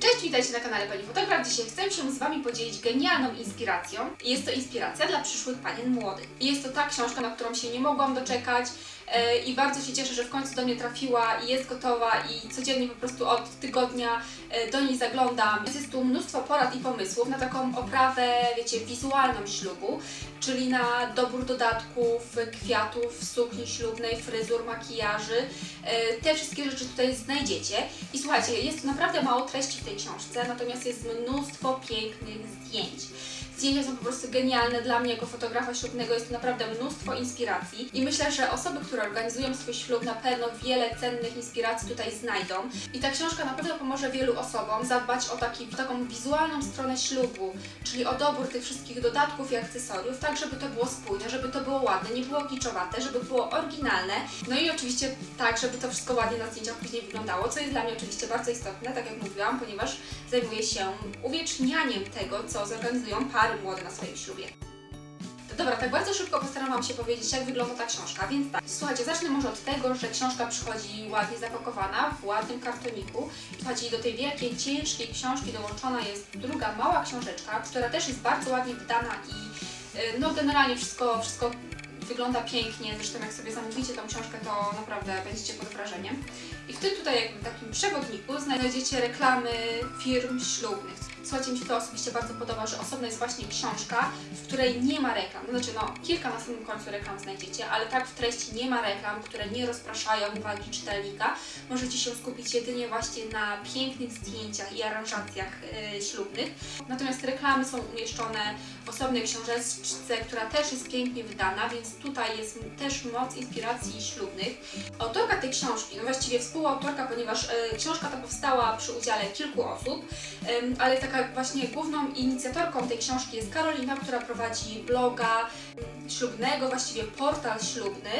Cześć, witajcie na kanale Pani Fotograf. Dzisiaj chcę się z Wami podzielić genialną inspiracją. Jest to inspiracja dla przyszłych panien młodych. Jest to ta książka, na którą się nie mogłam doczekać i bardzo się cieszę, że w końcu do mnie trafiła i jest gotowa i codziennie po prostu od tygodnia e, do niej zaglądam. Jest tu mnóstwo porad i pomysłów na taką oprawę, wiecie, wizualną ślubu, czyli na dobór dodatków, kwiatów, sukni ślubnej, fryzur, makijaży. E, Te wszystkie rzeczy tutaj znajdziecie. I słuchajcie, jest tu naprawdę mało treści w tej książce, natomiast jest mnóstwo pięknych zdjęć. Zdjęcia są po prostu genialne. Dla mnie jako fotografa ślubnego jest tu naprawdę mnóstwo inspiracji i myślę, że osoby, które organizują swój ślub na pewno wiele cennych inspiracji tutaj znajdą. I ta książka na pewno pomoże wielu osobom zadbać o taki, taką wizualną stronę ślubu, czyli o dobór tych wszystkich dodatków i akcesoriów, tak żeby to było spójne, żeby to było ładne, nie było kiczowate, żeby było oryginalne. No i oczywiście tak, żeby to wszystko ładnie na zdjęciach później wyglądało, co jest dla mnie oczywiście bardzo istotne, tak jak mówiłam, ponieważ zajmuję się uwiecznianiem tego, co zorganizują pary młode na swoim ślubie. Dobra, tak bardzo szybko postaram Wam się powiedzieć, jak wygląda ta książka, więc tak. Słuchajcie, zacznę może od tego, że książka przychodzi ładnie zapakowana w ładnym kartoniku. Słuchajcie, do tej wielkiej, ciężkiej książki dołączona jest druga mała książeczka, która też jest bardzo ładnie wydana i y, no generalnie wszystko, wszystko wygląda pięknie. Zresztą jak sobie zamówicie tą książkę, to naprawdę będziecie pod wrażeniem. I w tym tutaj jakby takim przewodniku znajdziecie reklamy firm ślubnych. Słuchajcie, mi się to osobiście bardzo podoba, że osobno jest właśnie książka, w której nie ma reklam. No, Znaczy, no, kilka na samym końcu reklam znajdziecie, ale tak w treści nie ma reklam, które nie rozpraszają uwagi czytelnika. Możecie się skupić jedynie właśnie na pięknych zdjęciach i aranżacjach yy, ślubnych. Natomiast reklamy są umieszczone w osobnej książeczce, która też jest pięknie wydana, więc tutaj jest też moc inspiracji ślubnych. Autorka tej książki, no właściwie współautorka, ponieważ y, książka ta powstała przy udziale kilku osób, Ym, ale taka właśnie główną inicjatorką tej książki jest Karolina, która prowadzi bloga ślubnego, właściwie portal ślubny,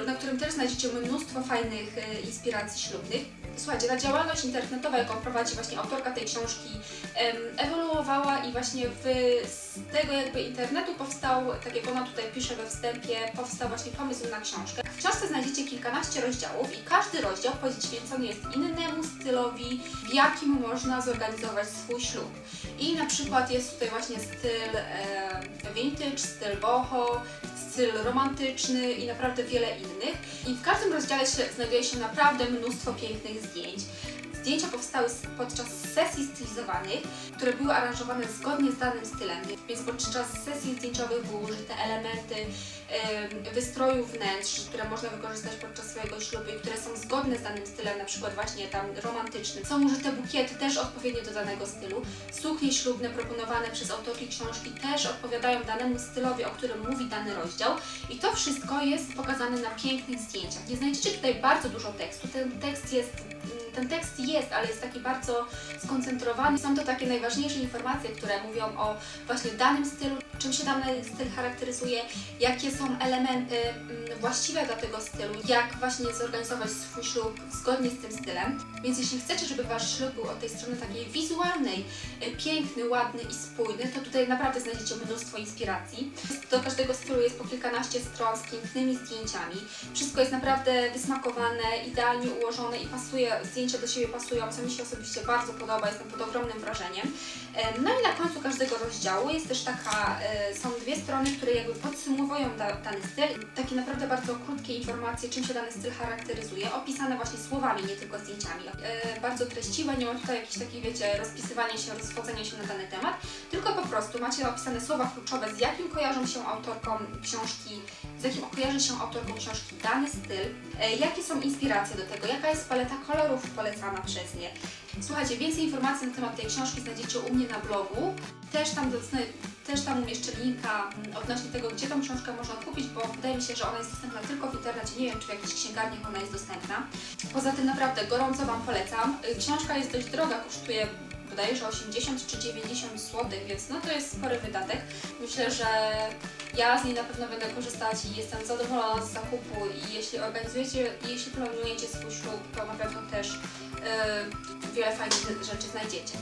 y, na którym też znajdziecie mnóstwo fajnych y, inspiracji ślubnych. Słuchajcie, ta działalność internetowa, jaką prowadzi właśnie autorka tej książki, ewoluowała i właśnie w, z tego jakby internetu powstał, tak jak ona tutaj pisze we wstępie, powstał właśnie pomysł na książkę. W książce znajdziecie kilkanaście rozdziałów i każdy rozdział poświęcony jest innemu stylowi, w jakim można zorganizować swój ślub. I na przykład jest tutaj właśnie styl e, vintage, styl boho, styl romantyczny i naprawdę wiele innych. I w każdym rozdziale się, znajduje się naprawdę mnóstwo pięknych zdjęć. Zdjęcia powstały podczas sesji stylizowanych, które były aranżowane zgodnie z danym stylem, więc podczas sesji zdjęciowych były użyte elementy em, wystroju wnętrz, które można wykorzystać podczas swojego ślubu i które są zgodne z danym stylem, na przykład właśnie tam romantycznym. Są użyte bukiety też odpowiednio do danego stylu. Suknie ślubne proponowane przez autorki książki też odpowiadają danemu stylowi, o którym mówi dany rozdział i to wszystko jest pokazane na pięknych zdjęciach. Nie znajdziecie tutaj bardzo dużo tekstu, ten tekst jest ten tekst jest, ale jest taki bardzo skoncentrowany. Są to takie najważniejsze informacje, które mówią o właśnie danym stylu, czym się dany styl charakteryzuje, jakie są elementy mm, właściwe dla tego stylu, jak właśnie zorganizować swój ślub zgodnie z tym stylem. Więc jeśli chcecie, żeby Wasz ślub był od tej strony takiej wizualnej, y, piękny, ładny i spójny, to tutaj naprawdę znajdziecie mnóstwo inspiracji. Do każdego stylu jest po kilkanaście stron z pięknymi zdjęciami. Wszystko jest naprawdę wysmakowane, idealnie ułożone i pasuje, zdjęcia do siebie pasują, co mi się osobiście bardzo podoba, jestem pod ogromnym wrażeniem. Em, No i na końcu każdego rozdziału jest też taka, e, są dwie strony, które jakby podsumowują da, dany styl. Takie naprawdę bardzo krótkie informacje, czym się dany styl charakteryzuje, opisane właśnie słowami, nie tylko zdjęciami. E, Bardzo treściwe, nie ma tutaj jakichś takich, wiecie, rozpisywania się, rozwodzenia się na dany temat, tylko po prostu macie opisane słowa kluczowe, z jakim kojarzą się autorką książki, z jakim kojarzy się autorką książki dany styl, e, jakie są inspiracje do tego, jaka jest paleta kolorów polecana przez nie. Słuchajcie, więcej informacji na temat tej książki znajdziecie u mnie na blogu. Też tam, też tam umieszczę linka mm, odnośnie tego, gdzie tą książkę można kupić, bo wydaje mi się, że ona jest dostępna tylko w internecie. Nie wiem, czy w jakichś księgarniach ona jest dostępna. Poza tym naprawdę gorąco Wam polecam. Y, Książka jest dość droga, kosztuje wydaje, że 80 czy 90 zł, więc no to jest spory wydatek. Myślę, że ja z niej na pewno będę korzystać i jestem zadowolona z zakupu i jeśli organizujecie, jeśli planujecie swój ślub, to na pewno wiele fajnych rzeczy znajdziecie.